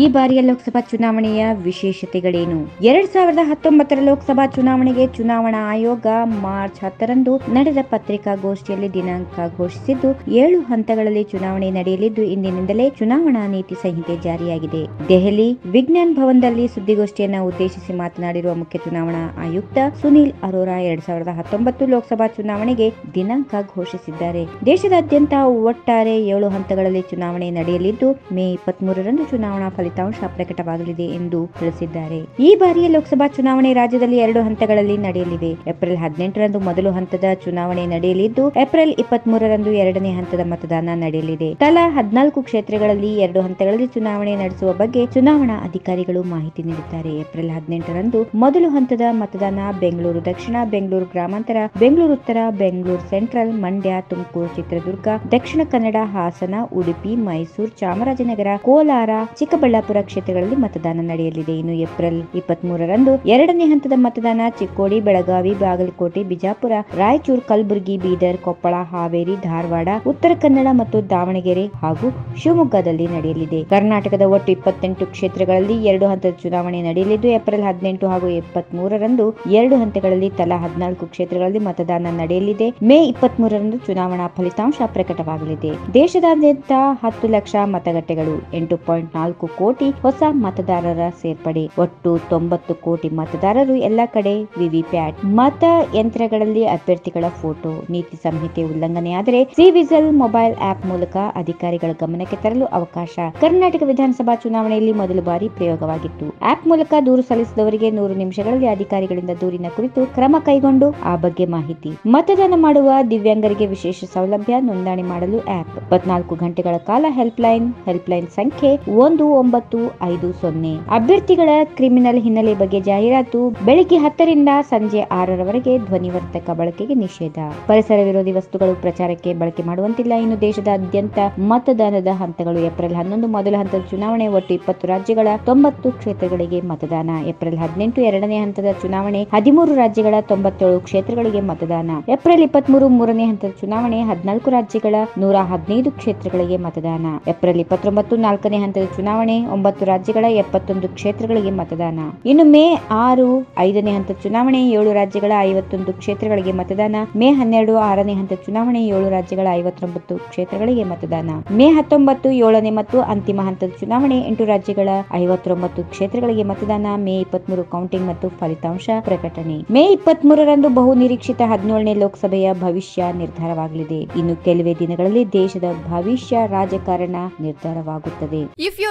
ಈ ಬಾರಿಯ ಲೋಕಸಭಾ ಚುನಾವಣೆಯ ವಿಶೇಷತೆಗಳೇನು? ಎರಡ್ ಸಾವಿರದ ಹತ್ತೊಂಬತ್ತರ ಲೋಕಸಭಾ ಚುನಾವಣೆಗೆ ಚುನಾವಣಾ ಆಯೋಗ ಮಾರ್ಚ್ ಹತ್ತರಂದು ನಡೆದ ಪತ್ರಿಕಾಗೋಷ್ಠಿಯಲ್ಲಿ ದಿನಾಂಕ ಘೋಷಿಸಿದ್ದು, ಏಳು ಹಂತಗಳಲ್ಲಿ ಚುನಾವಣೆ ನಡೆಯಲಿದ್ದು, ಇಂದಿನಿಂದಲೇ ಚುನಾವಣಾ ನೀತಿ ಸಂಹಿತೆ ಜಾರಿಯಾಗಿದೆ. ದೆಹಲಿ ವಿಜ್ಞಾನ್ ಭವನದಲ್ಲಿ ಸುದ್ದಿಗೋಷ್ಠಿಯನ್ನ ಉದ್ದೇಶಿಸಿ ಮಾತನಾಡಿರುವ ಮುಖ್ಯ ಚುನಾವಣಾ ಆಯುಕ್ತ ಸುನೀಲ್ ಅರೋರಾ ಎರಡ್ ಸಾವಿರದ ಹತ್ತೊಂಬತ್ತು ಲೋಕಸಭಾ ಚುನಾವಣೆಗೆ ದಿನಾಂಕ ಘೋಷಿಸಿದ್ದಾರೆ. ದೇಶದಾದ್ಯಂತ ಒಟ್ಟಾರೆ ಏಳು ಹಂತಗಳಲ್ಲಿ ಚುನಾವಣೆ ನಡೆಯಲಿದ್ದು, ಮೇ ಇಪ್ಪತ್ಮೂರರಂದು ಚುನಾವಣಾ ಫಲಿತಾಂಶ ಪ್ರಕಟವಾಗಲಿದೆ ಎಂದು ತಿಳಿಸಿದ್ದಾರೆ. ಈ ಬಾರಿಯ ಲೋಕಸಭಾ ಚುನಾವಣೆ ರಾಜ್ಯದಲ್ಲಿ ಎರಡು ಹಂತಗಳಲ್ಲಿ ನಡೆಯಲಿವೆ. ಏಪ್ರಿಲ್ ಹದಿನೆಂಟರಂದು ಮೊದಲು ಹಂತದ ಚುನಾವಣೆ ನಡೆಯಲಿದ್ದು, ಏಪ್ರಿಲ್ ಇಪ್ಪತ್ಮೂರರಂದು ಎರಡನೇ ಹಂತದ ಮತದಾನ ನಡೆಯಲಿದೆ. ತಲಾ ಹದಿನಾಲ್ಕು ಕ್ಷೇತ್ರಗಳಲ್ಲಿ ಎರಡು ಹಂತಗಳಲ್ಲಿ ಚುನಾವಣೆ ನಡೆಸುವ ಬಗ್ಗೆ ಚುನಾವಣಾ ಅಧಿಕಾರಿಗಳು ಮಾಹಿತಿ ನೀಡಿದ್ದಾರೆ. ಏಪ್ರಿಲ್ ಹದಿನೆಂಟರಂದು ಮೊದಲು ಹಂತದ ಮತದಾನ ಬೆಂಗಳೂರು ದಕ್ಷಿಣ, ಬೆಂಗಳೂರು ಗ್ರಾಮಾಂತರ, ಬೆಂಗಳೂರು ಉತ್ತರ, ಬೆಂಗಳೂರು ಸೆಂಟ್ರಲ್, ಮಂಡ್ಯ, ತುಮಕೂರು, ಚಿತ್ರದುರ್ಗ, ದಕ್ಷಿಣ ಕನ್ನಡ, ಹಾಸನ, ಉಡುಪಿ, ಮೈಸೂರು, ಚಾಮರಾಜನಗರ, ಕೋಲಾರ, ಚಿಕ್ಕಬಳ್ಳಾಪುರ ಕ್ಷೇತ್ರಗಳಲ್ಲಿ ಮತದಾನ ನಡೆಯಲಿದೆ. ಇನ್ನು ಏಪ್ರಿಲ್ ಇಪ್ಪತ್ತ್ ಮೂರರಂದು ಎರಡನೇ ಹಂತದ ಮತದಾನ ಚಿಕ್ಕೋಡಿ, ಬೆಳಗಾವಿ, ಬಾಗಲಕೋಟೆ, ಬಿಜಾಪುರ, ರಾಯಚೂರು, ಕಲಬುರಗಿ, ಬೀದರ್, ಕೊಪ್ಪಳ, ಹಾವೇರಿ, ಧಾರವಾಡ, ಉತ್ತರ ಕನ್ನಡ ಮತ್ತು ದಾವಣಗೆರೆ ಹಾಗೂ ಶಿವಮೊಗ್ಗದಲ್ಲಿ ನಡೆಯಲಿದೆ. ಕರ್ನಾಟಕದ ಒಟ್ಟು ಇಪ್ಪತ್ತೆಂಟು ಕ್ಷೇತ್ರಗಳಲ್ಲಿ ಎರಡು ಹಂತದ ಚುನಾವಣೆ ನಡೆಯಲಿದ್ದು, ಏಪ್ರಿಲ್ ಹದಿನೆಂಟು ಹಾಗೂ ಇಪ್ಪತ್ಮೂರರಂದು ಎರಡು ಹಂತಗಳಲ್ಲಿ ತಲಾ ಹದಿನಾಲ್ಕು ಕ್ಷೇತ್ರಗಳಲ್ಲಿ ಮತದಾನ ನಡೆಯಲಿದೆ. ಮೇ ಇಪ್ಪತ್ತ್ ಮೂರರಂದು ಚುನಾವಣಾ ಫಲಿತಾಂಶ ಪ್ರಕಟವಾಗಲಿದೆ. ದೇಶದಾದ್ಯಂತ ಹತ್ತು ಲಕ್ಷ ಮತಗಟ್ಟೆಗಳು, ಎಂಟು ಪಾಯಿಂಟ್ ನಾಲ್ಕು ಕೋಟಿ ಹೊಸ ಮತದಾರರ ಸೇರ್ಪಡೆ. ಒಟ್ಟು ತೊಂಬತ್ತು ಕೋಟಿ ಮತದಾರರು ಎಲ್ಲ ಕಡೆ ವಿವಿಪ್ಯಾಟ್ ಮತ ಯಂತ್ರಗಳಲ್ಲಿ ಅಭ್ಯರ್ಥಿಗಳ ಫೋಟೋ. ನೀತಿ ಸಂಹಿತೆ ಉಲ್ಲಂಘನೆಯಾದರೆ ಸಿ ವಿಸಲ್ ಮೊಬೈಲ್ ಆಪ್ ಮೂಲಕ ಅಧಿಕಾರಿಗಳ ಗಮನಕ್ಕೆ ತರಲು ಅವಕಾಶ. ಕರ್ನಾಟಕ ವಿಧಾನಸಭಾ ಚುನಾವಣೆಯಲ್ಲಿ ಮೊದಲ ಬಾರಿ ಪ್ರಯೋಗವಾಗಿತ್ತು. ಆಪ್ ಮೂಲಕ ದೂರು ಸಲ್ಲಿಸಿದವರಿಗೆ ನೂರು ನಿಮಿಷಗಳಲ್ಲಿ ಅಧಿಕಾರಿಗಳಿಂದ ದೂರಿನ ಕುರಿತು ಕ್ರಮ ಕೈಗೊಂಡು ಆ ಬಗ್ಗೆ ಮಾಹಿತಿ. ಮತದಾನ ಮಾಡುವ ದಿವ್ಯಾಂಗರಿಗೆ ವಿಶೇಷ ಸೌಲಭ್ಯ ನೋಂದಣಿ ಮಾಡಲು ಆಪ್ ಇಪ್ಪತ್ನಾಲ್ಕು ಗಂಟೆಗಳ ಕಾಲ ಹೆಲ್ಪ್ ಲೈನ್ ಹೆಲ್ಪ್ ಲೈನ್ ಸಂಖ್ಯೆ ಒಂದು ಒಂಬತ್ತು ಐದು ಸೊನ್ನೆ. ಅಭ್ಯರ್ಥಿಗಳ ಕ್ರಿಮಿನಲ್ ಹಿನ್ನೆಲೆ ಬಗ್ಗೆ ಜಾಹೀರಾತು ಬೆಳಿಗ್ಗೆ ಹತ್ತರಿಂದ ಸಂಜೆ ಆರರವರೆಗೆ ಧ್ವನಿವರ್ಧಕ ಬಳಕೆಗೆ ನಿಷೇಧ. ಪರಿಸರ ವಿರೋಧಿ ವಸ್ತುಗಳು ಪ್ರಚಾರಕ್ಕೆ ಬಳಕೆ ಮಾಡುವಂತಿಲ್ಲ. ಇನ್ನು ದೇಶದಾದ್ಯಂತ ಮತದಾನದ ಹಂತಗಳು ಏಪ್ರಿಲ್ ಹನ್ನೊಂದು ಮೊದಲ ಹಂತದ ಚುನಾವಣೆ. ಒಟ್ಟು ಇಪ್ಪತ್ತು ರಾಜ್ಯಗಳ ತೊಂಬತ್ತು ಕ್ಷೇತ್ರಗಳಿಗೆ ಮತದಾನ. ಏಪ್ರಿಲ್ ಹದಿನೆಂಟು ಎರಡನೇ ಹಂತದ ಚುನಾವಣೆ. ಹದಿಮೂರು ರಾಜ್ಯಗಳ ತೊಂಬತ್ತೇಳು ಕ್ಷೇತ್ರಗಳಿಗೆ ಮತದಾನ. ಏಪ್ರಿಲ್ ಇಪ್ಪತ್ಮೂರು ಮೂರನೇ ಹಂತದ ಚುನಾವಣೆ. ಹದಿನಾಲ್ಕು ರಾಜ್ಯಗಳ ನೂರ ಹದಿನೈದು ಕ್ಷೇತ್ರಗಳಿಗೆ ಮತದಾನ. ಏಪ್ರಿಲ್ ಇಪ್ಪತ್ತೊಂಬತ್ತು ನಾಲ್ಕನೇ ಹಂತದ ಚುನಾವಣೆ. ಒಂಬತ್ತು ರಾಜ್ಯಗಳ ಎಪ್ಪತ್ತೊಂದು ಕ್ಷೇತ್ರಗಳಿಗೆ ಮತದಾನ. ಇನ್ನು ಮೇ ಆರು, ಐದನೇ ಹಂತ ಚುನಾವಣೆ, ಏಳು ರಾಜ್ಯಗಳ ಐವತ್ತೊಂದು ಕ್ಷೇತ್ರಗಳಿಗೆ ಮತದಾನ. ಮೇ ಹನ್ನೆರಡು, ಆರನೇ ಹಂತ ಚುನಾವಣೆ, ಏಳು ರಾಜ್ಯಗಳ ಐವತ್ತೊಂಬತ್ತು ಕ್ಷೇತ್ರಗಳಿಗೆ ಮತದಾನ. ಮೇ ಹತ್ತೊಂಬತ್ತು, ಏಳನೇ ಮತ್ತು ಅಂತಿಮ ಹಂತದ ಚುನಾವಣೆ, ಎಂಟು ರಾಜ್ಯಗಳ ಐವತ್ತೊಂಬತ್ತು ಕ್ಷೇತ್ರಗಳಿಗೆ ಮತದಾನ. ಮೇ ಇಪ್ಪತ್ಮೂರು ಕೌಂಟಿಂಗ್ ಮತ್ತು ಫಲಿತಾಂಶ ಪ್ರಕಟಣೆ. ಮೇ ಇಪ್ಪತ್ಮೂರರಂದು ಬಹು ನಿರೀಕ್ಷಿತ ಹದಿನೇಳನೇ ಲೋಕಸಭೆಯ ಭವಿಷ್ಯ ನಿರ್ಧಾರವಾಗಲಿದೆ. ಇನ್ನು ಕೆಲವೇ ದಿನಗಳಲ್ಲಿ ದೇಶದ ಭವಿಷ್ಯ ರಾಜಕಾರಣ ನಿರ್ಧಾರವಾಗುತ್ತದೆ. If you